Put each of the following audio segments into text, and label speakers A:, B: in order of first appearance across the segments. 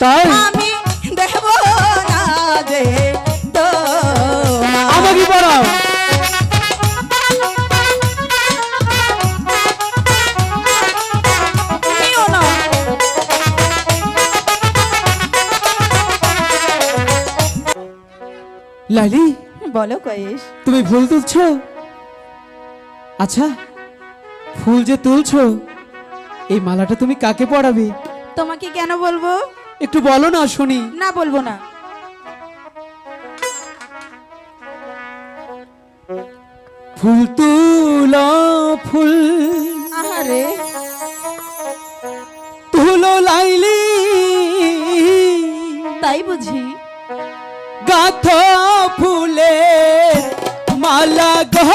A: তাই?
B: আমি দেব না যে তো
A: আমাকে পড়াও?
B: তুমিও বলো কয়েস
A: তুমি ফুল তুলছো? আচ্ছা ফুল যে তুলছো এই মালাটা তুমি কাকে পড়াবে?
B: তোমাকে কেন বলব?
A: একটু বলো না শুনি।
B: না বলব না।
A: ফুল তুলা ফুল।
B: আহারে।
A: তুলো লাইলি।
B: তাই বুঝি।
A: গাথ ফুলে মালা গহ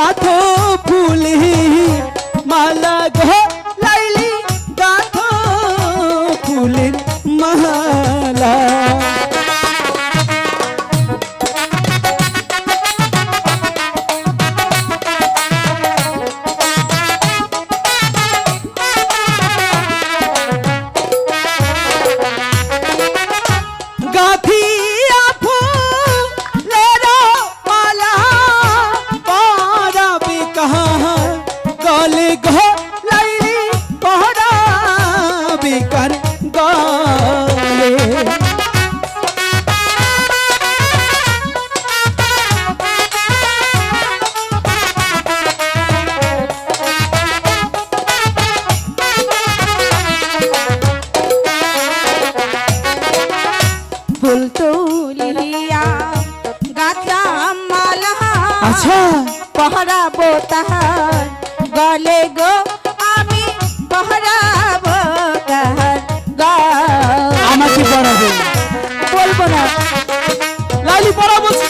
A: গাথ ফুলে আচ্ছা।
B: পহরাবো তাহার গলে গো আমি পহরাবো তাহার গলে।
A: আমাকে পড়াবে।
B: বলব না।
A: লালি পড়াবো
B: গাথিয়া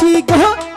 B: গো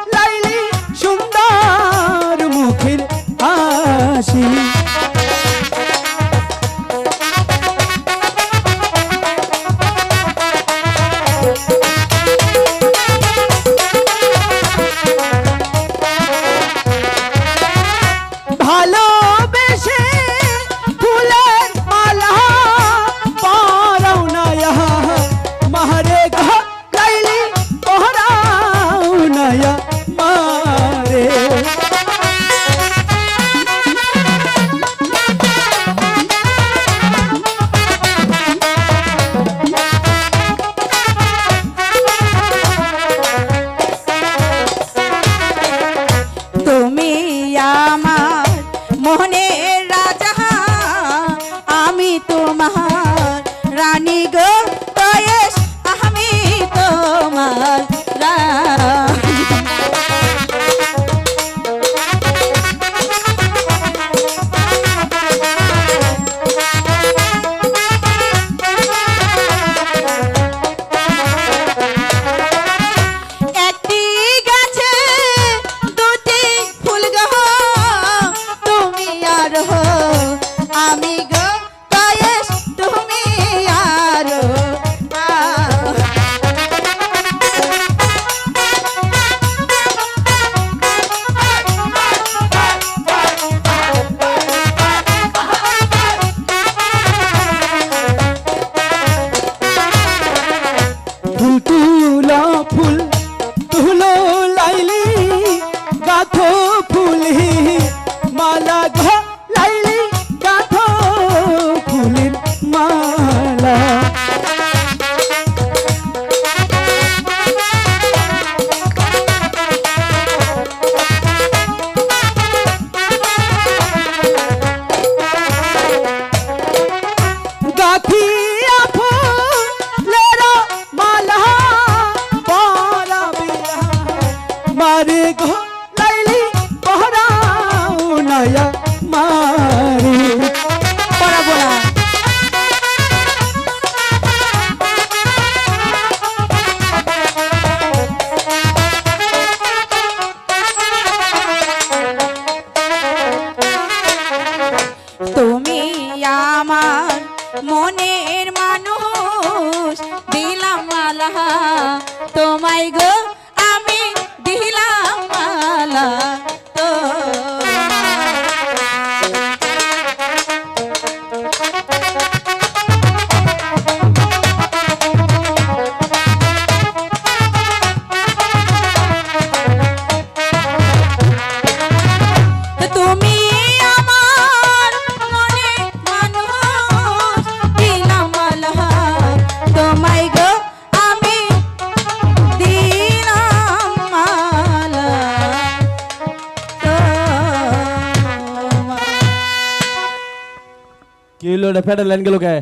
B: গো
C: யூலோட பேடல் எண்களுக்கு